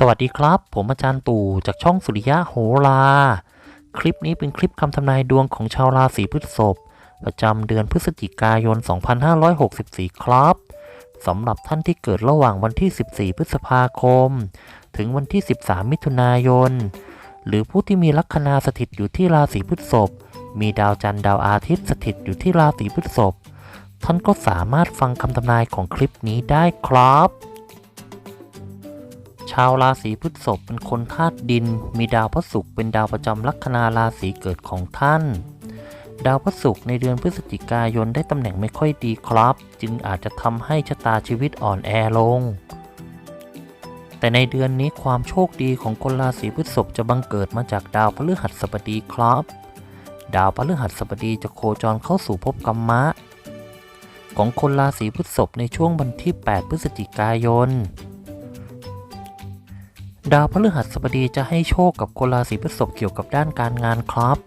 สวัสดีครับ ผมอาจารย์ตู่จากช่องสุริยะโหรา คลิปนี้เป็นคลิปคำทำนายดวงของชาวราศีพฤษภประจำเดือนพฤศจิกายน 2564 ครับสำหรับท่านที่เกิดระหว่างวันที่ 14 พฤษภาคม ถึงวันที่ 13 มิถุนายน หรือผู้ที่มีลัคนาสถิตอยู่ที่ราศีพฤษภมีดาวจันทร์ดาวอาทิตย์สถิตอยู่ที่ราศีพฤษภท่านก็สามารถฟังคำทำนายของคลิปนี้ได้ครับ ชาวราศีพฤษภเป็นคนธาตุดิน มีดาวพระศุกร์เป็นดาวประจำลัคนาราศีเกิดของท่าน ดาวพระศุกร์ในเดือนพฤศจิกายนได้ตำแหน่งไม่ค่อยดีครับ จึงอาจจะทำให้ชะตาชีวิตอ่อนแอลง แต่ในเดือนนี้ความโชคดีของคนราศีพฤษภจะบังเกิดมาจากดาวพฤหัสบดีครับ ดาวพฤหัสบดีจะโคจรเข้าสู่ภพกรรมะ ของคนราศีพฤษภในช่วงวันที่ 8 พฤศจิกายน ดาวพฤหัสบดีจะให้โชคกับคนราศีพฤษภเกี่ยวกับด้านการงานครับ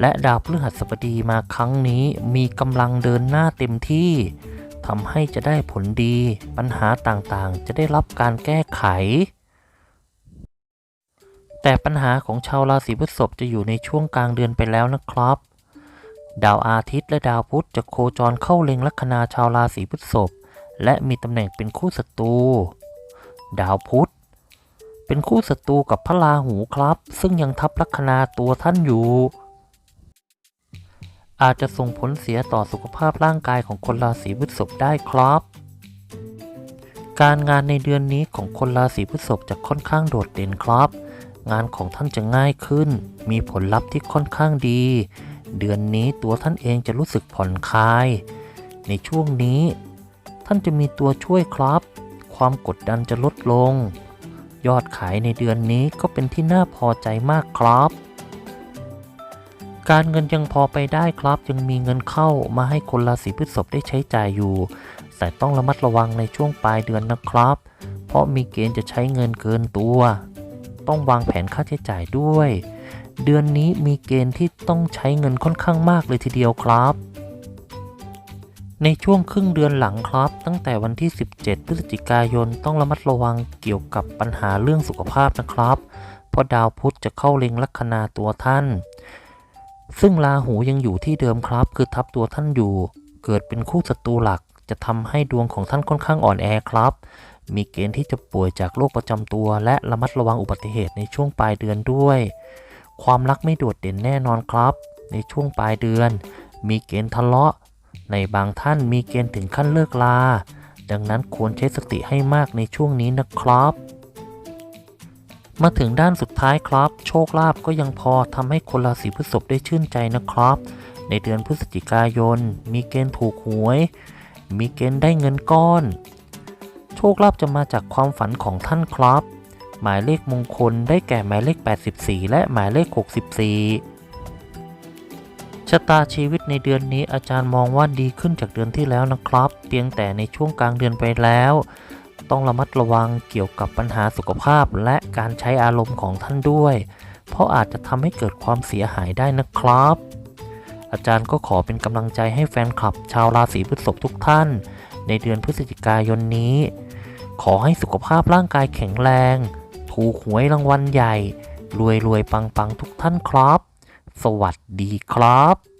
และดาวพฤหัสบดีมาครั้งนี้มีกำลังเดินหน้าเต็มที่ทำให้จะได้ผลดี ปัญหาต่างๆ จะได้รับการแก้ไข แต่ปัญหาของชาวราศีพฤษภจะอยู่ในช่วงกลางเดือนไปแล้วนะครับ ดาวอาทิตย์และดาวพุธจะโคจรเข้าเล็งลัคนาชาวราศีพฤษภและมีตำแหน่งเป็นคู่ศัตรู ดาวพุธ เป็นคู่ศัตรูกับพระราหูครับ ซึ่งยังทับลัคนาตัวท่านอยู่ อาจจะส่งผลเสียต่อสุขภาพร่างกายของคนราศีพฤษภได้ครับ การงานในเดือนนี้ของคนราศีพฤษภจะค่อนข้างโดดเด่นครับ งานของท่านจะง่ายขึ้น มีผลลัพธ์ที่ค่อนข้างดี เดือนนี้ตัวท่านเองจะรู้สึกผ่อนคลาย ในช่วงนี้ ท่านจะมีตัวช่วยครับ ความกดดันจะลดลง ยอดขายในเดือนนี้ก็เป็นที่น่าพอใจมากครับ การเงินยังพอไปได้ครับ ยังมีเงินเข้ามาให้คนราศีพฤษภได้ใช้จ่ายอยู่ แต่ต้องระมัดระวังในช่วงปลายเดือนนะครับ เพราะมีเกณฑ์จะใช้เงินเกินตัว ต้องวางแผนค่าใช้จ่ายด้วย เดือนนี้มีเกณฑ์ที่ต้องใช้เงินค่อนข้างมากเลยทีเดียวครับ ในช่วงครึ่งเดือนหลังครับ ตั้งแต่วันที่ 17 พฤศจิกายนต้องระมัดระวังเกี่ยวกับปัญหาเรื่องสุขภาพนะครับ เพราะดาวพุธจะเข้าเล็งลัคนาตัวท่าน ซึ่งราหูยังอยู่ที่เดิมครับ คือทับตัวท่านอยู่ เกิดเป็นคู่ศัตรูหลัก จะทำให้ดวงของท่านค่อนข้างอ่อนแอครับ มีเกณฑ์ที่จะป่วยจากโรคประจำตัว และระมัดระวังอุบัติเหตุในช่วงปลายเดือนด้วย ความรักไม่โดดเด่นแน่นอนครับ ในช่วงปลายเดือน มีเกณฑ์ทะเลาะ ในบางท่านมีเกณฑ์ถึงขั้นเลิกลา ดังนั้นควรใช้สติให้มากในช่วงนี้นะครับ มาถึงด้านสุดท้ายครับ โชคลาภก็ยังพอทำให้คนราศีพฤษภได้ชื่นใจนะครับ ในเดือนพฤศจิกายน มีเกณฑ์ถูกหวย มีเกณฑ์ได้เงินก้อน โชคลาภจะมาจากความฝันของท่านครับ หมายเลขมงคลได้แก่หมายเลข 84 และหมายเลข 64 ชะตาชีวิตในเดือนนี้อาจารย์มองว่าดีขึ้นจากเดือนที่แล้วนะครับ เพียงแต่ในช่วงกลางเดือนไปแล้ว ต้องระมัดระวังเกี่ยวกับปัญหาสุขภาพและการใช้อารมณ์ของท่านด้วย เพราะอาจจะทำให้เกิดความเสียหายได้นะครับ อาจารย์ก็ขอเป็นกำลังใจให้แฟนคลับ ชาวราศีพฤษภทุกท่าน ในเดือนพฤศจิกายนนี้ ขอให้สุขภาพร่างกายแข็งแรง ถูกหวยรางวัลใหญ่ รวยรวยปังปังๆทุกท่านครับ สวัสดีครับ